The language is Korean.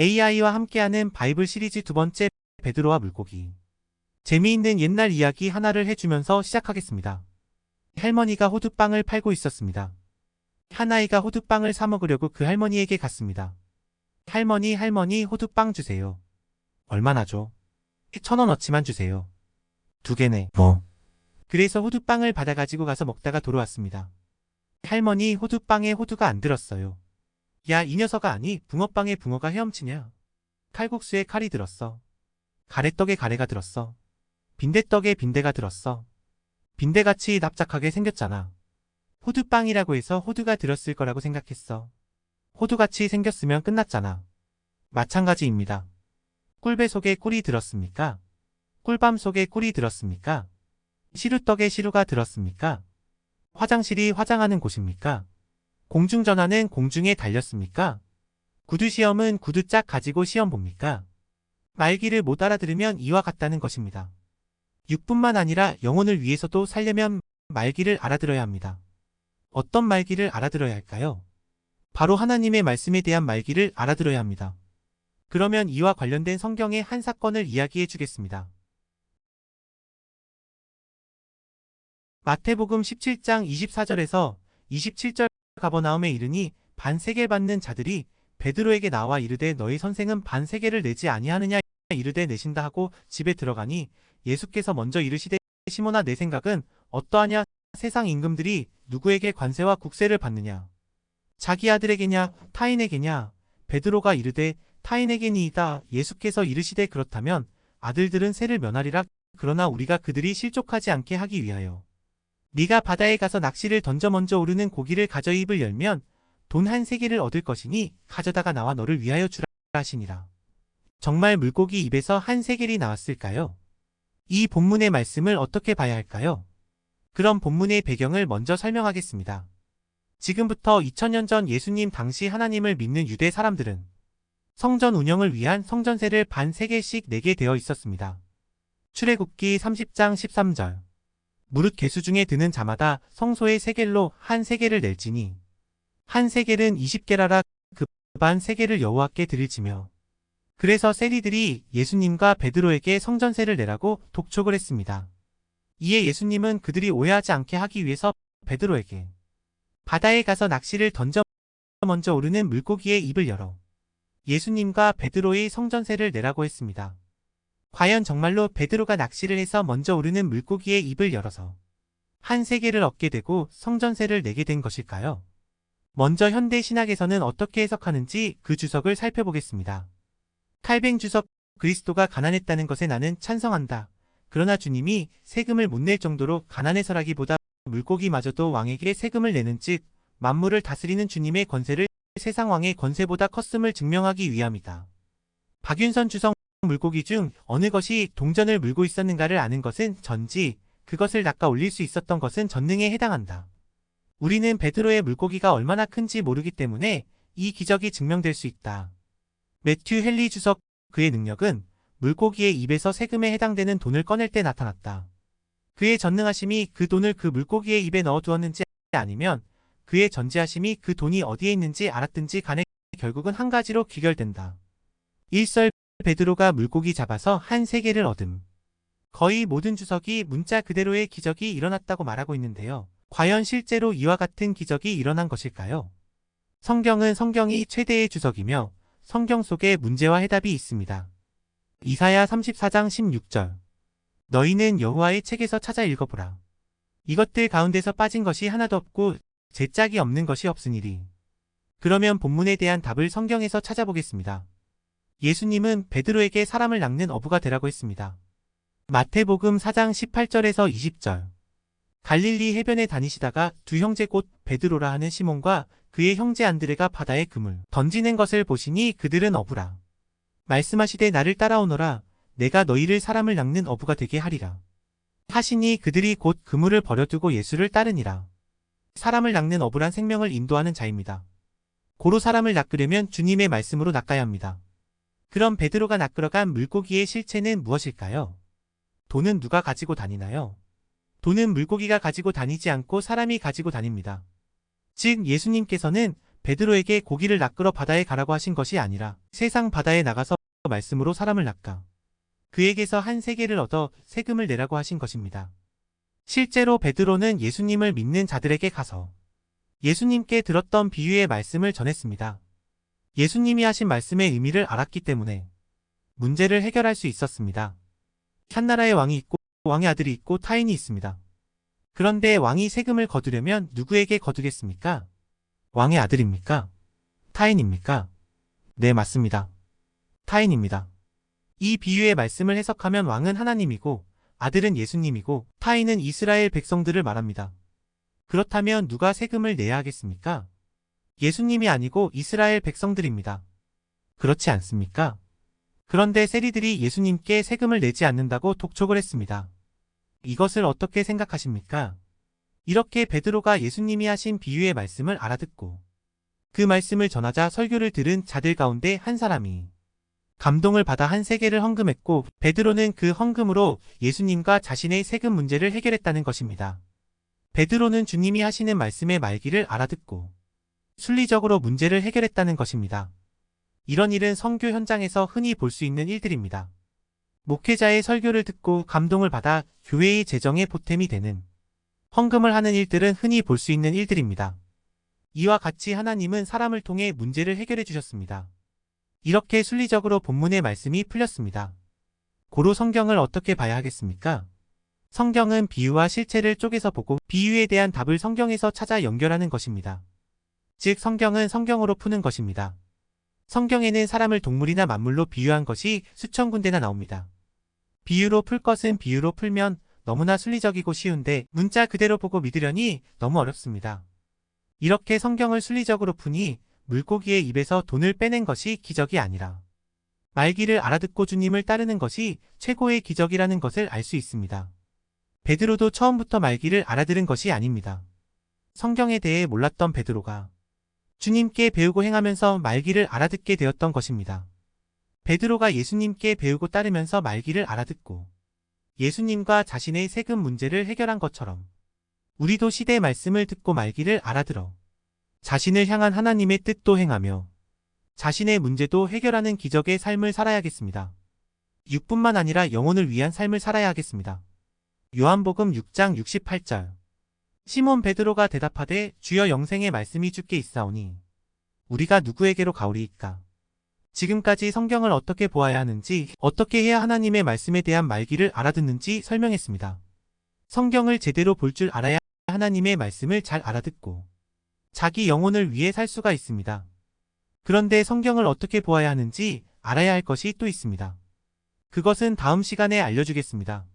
AI와 함께하는 바이블 시리즈 두 번째 베드로와 물고기. 재미있는 옛날 이야기 하나를 해주면서 시작하겠습니다. 할머니가 호두빵을 팔고 있었습니다. 한 아이가 호두빵을 사 먹으려고 그 할머니에게 갔습니다. 할머니, 할머니, 호두빵 주세요. 얼마나 줘? 천 원어치만 주세요. 두 개네. 뭐? 그래서 호두빵을 받아가지고 가서 먹다가 돌아왔습니다. 할머니, 호두빵에 호두가 안 들었어요. 야, 이 녀석아 아니, 붕어빵에 붕어가 헤엄치냐? 칼국수에 칼이 들었어. 가래떡에 가래가 들었어. 빈대떡에 빈대가 들었어. 빈대같이 납작하게 생겼잖아. 호두빵이라고 해서 호두가 들었을 거라고 생각했어. 호두같이 생겼으면 끝났잖아. 마찬가지입니다. 꿀배 속에 꿀이 들었습니까? 꿀밤 속에 꿀이 들었습니까? 시루떡에 시루가 들었습니까? 화장실이 화장하는 곳입니까? 공중전화는 공중에 달렸습니까? 구두시험은 구두짝 가지고 시험 봅니까? 말귀를 못 알아들으면 이와 같다는 것입니다. 육뿐만 아니라 영혼을 위해서도 살려면 말귀를 알아들어야 합니다. 어떤 말귀를 알아들어야 할까요? 바로 하나님의 말씀에 대한 말귀를 알아들어야 합니다. 그러면 이와 관련된 성경의 한 사건을 이야기해 주겠습니다. 마태복음 17장 24절에서 27절 가버나움에 이르니 반세계 받는 자들이 베드로에게 나와 이르되 너희 선생은 반세계를 내지 아니하느냐 이르되 내신다 하고 집에 들어가니 예수께서 먼저 이르시되 시몬아 내 생각은 어떠하냐? 세상 임금들이 누구에게 관세와 국세를 받느냐? 자기 아들에게냐? 타인에게냐? 베드로가 이르되 타인에게니이다. 예수께서 이르시되 그렇다면 아들들은 세를 면하리라. 그러나 우리가 그들이 실족하지 않게 하기 위하여 네가 바다에 가서 낚시를 던져 먼저 오르는 고기를 가져 입을 열면 돈 한 세 개를 얻을 것이니 가져다가 나와 너를 위하여 주라 하시니라. 정말 물고기 입에서 한 세겔이 나왔을까요? 이 본문의 말씀을 어떻게 봐야 할까요? 그럼 본문의 배경을 먼저 설명하겠습니다. 지금부터 2000년 전 예수님 당시 하나님을 믿는 유대 사람들은 성전 운영을 위한 성전세를 반 세개씩 내게 되어 있었습니다. 출애굽기 30장 13절 무릇 개수 중에 드는 자마다 성소의 세겔로 한 세겔을 낼지니 한 세겔은 20개라라 그반 세겔을 여호와께 드릴지며 그래서 세리들이 예수님과 베드로에게 성전세를 내라고 독촉을 했습니다. 이에 예수님은 그들이 오해하지 않게 하기 위해서 베드로에게 바다에 가서 낚시를 던져 먼저 오르는 물고기의 입을 열어 예수님과 베드로의 성전세를 내라고 했습니다. 과연 정말로 베드로가 낚시를 해서 먼저 오르는 물고기의 입을 열어서 한 세계를 얻게 되고 성전세를 내게 된 것일까요? 먼저 현대 신학에서는 어떻게 해석하는지 그 주석을 살펴보겠습니다. 칼뱅 주석 그리스도가 가난했다는 것에 나는 찬성한다. 그러나 주님이 세금을 못 낼 정도로 가난해서라기보다 물고기마저도 왕에게 세금을 내는 즉 만물을 다스리는 주님의 권세를 세상 왕의 권세보다 컸음을 증명하기 위함이다. 박윤선 주석 물고기 중 어느 것이 동전을 물고 있었는가를 아는 것은 전지, 그것을 낚아 올릴 수 있었던 것은 전능에 해당한다. 우리는 베드로의 물고기가 얼마나 큰지 모르기 때문에 이 기적이 증명될 수 있다. 매튜 헨리 주석 그의 능력은 물고기의 입에서 세금에 해당되는 돈을 꺼낼 때 나타났다. 그의 전능하심이 그 돈을 그 물고기의 입에 넣어 두었는지 아니면 그의 전지하심이 그 돈이 어디에 있는지 알았든지 간에 결국은 한 가지로 귀결된다. 일설 베드로가 물고기 잡아서 한 세계를 얻음. 거의 모든 주석이 문자 그대로의 기적이 일어났다고 말하고 있는데요. 과연 실제로 이와 같은 기적이 일어난 것일까요? 성경은 성경이 최대의 주석이며 성경 속에 문제와 해답이 있습니다. 이사야 34장 16절 너희는 여호와의 책에서 찾아 읽어보라. 이것들 가운데서 빠진 것이 하나도 없고 제 짝이 없는 것이 없으니리. 그러면 본문에 대한 답을 성경에서 찾아보겠습니다. 예수님은 베드로에게 사람을 낚는 어부가 되라고 했습니다. 마태복음 4장 18절에서 20절 갈릴리 해변에 다니시다가 두 형제 곧 베드로라 하는 시몬과 그의 형제 안드레가 바다에 그물 던지는 것을 보시니 그들은 어부라. 말씀하시되 나를 따라오너라 내가 너희를 사람을 낚는 어부가 되게 하리라. 하시니 그들이 곧 그물을 버려두고 예수를 따르니라. 사람을 낚는 어부란 생명을 인도하는 자입니다. 고로 사람을 낚으려면 주님의 말씀으로 낚아야 합니다. 그럼 베드로가 낚으러간 물고기의 실체는 무엇일까요? 돈은 누가 가지고 다니나요? 돈은 물고기가 가지고 다니지 않고 사람이 가지고 다닙니다. 즉 예수님께서는 베드로에게 고기를 낚으러 바다에 가라고 하신 것이 아니라 세상 바다에 나가서 말씀으로 사람을 낚아 그에게서 한 세계를 얻어 세금을 내라고 하신 것입니다. 실제로 베드로는 예수님을 믿는 자들에게 가서 예수님께 들었던 비유의 말씀을 전했습니다. 예수님이 하신 말씀의 의미를 알았기 때문에 문제를 해결할 수 있었습니다. 한 나라의 왕이 있고 왕의 아들이 있고 타인이 있습니다. 그런데 왕이 세금을 거두려면 누구에게 거두겠습니까? 왕의 아들입니까? 타인입니까? 네, 맞습니다. 타인입니다. 이 비유의 말씀을 해석하면 왕은 하나님이고 아들은 예수님이고 타인은 이스라엘 백성들을 말합니다. 그렇다면 누가 세금을 내야 하겠습니까? 예수님이 아니고 이스라엘 백성들입니다. 그렇지 않습니까? 그런데 세리들이 예수님께 세금을 내지 않는다고 독촉을 했습니다. 이것을 어떻게 생각하십니까? 이렇게 베드로가 예수님이 하신 비유의 말씀을 알아듣고 그 말씀을 전하자 설교를 들은 자들 가운데 한 사람이 감동을 받아 한 세계를 헌금했고 베드로는 그 헌금으로 예수님과 자신의 세금 문제를 해결했다는 것입니다. 베드로는 주님이 하시는 말씀의 말기를 알아듣고 순리적으로 문제를 해결했다는 것입니다. 이런 일은 성교 현장에서 흔히 볼 수 있는 일들입니다. 목회자의 설교를 듣고 감동을 받아 교회의 재정에 보탬이 되는 헌금을 하는 일들은 흔히 볼 수 있는 일들입니다. 이와 같이 하나님은 사람을 통해 문제를 해결해 주셨습니다. 이렇게 순리적으로 본문의 말씀이 풀렸습니다. 고로 성경을 어떻게 봐야 하겠습니까? 성경은 비유와 실체를 쪼개서 보고 비유에 대한 답을 성경에서 찾아 연결하는 것입니다. 즉 성경은 성경으로 푸는 것입니다. 성경에는 사람을 동물이나 만물로 비유한 것이 수천 군데나 나옵니다. 비유로 풀 것은 비유로 풀면 너무나 순리적이고 쉬운데 문자 그대로 보고 믿으려니 너무 어렵습니다. 이렇게 성경을 순리적으로 푸니 물고기의 입에서 돈을 빼낸 것이 기적이 아니라 말기를 알아듣고 주님을 따르는 것이 최고의 기적이라는 것을 알 수 있습니다. 베드로도 처음부터 말기를 알아들은 것이 아닙니다. 성경에 대해 몰랐던 베드로가 주님께 배우고 행하면서 말기를 알아듣게 되었던 것입니다. 베드로가 예수님께 배우고 따르면서 말기를 알아듣고 예수님과 자신의 세금 문제를 해결한 것처럼 우리도 시대의 말씀을 듣고 말기를 알아들어 자신을 향한 하나님의 뜻도 행하며 자신의 문제도 해결하는 기적의 삶을 살아야겠습니다. 육뿐만 아니라 영혼을 위한 삶을 살아야 하겠습니다. 요한복음 6장 68절 시몬 베드로가 대답하되 주여 영생의 말씀이 주께 있사오니 우리가 누구에게로 가오리이까 지금까지 성경을 어떻게 보아야 하는지 어떻게 해야 하나님의 말씀에 대한 말기를 알아듣는지 설명했습니다. 성경을 제대로 볼 줄 알아야 하나님의 말씀을 잘 알아듣고 자기 영혼을 위해 살 수가 있습니다. 그런데 성경을 어떻게 보아야 하는지 알아야 할 것이 또 있습니다. 그것은 다음 시간에 알려주겠습니다.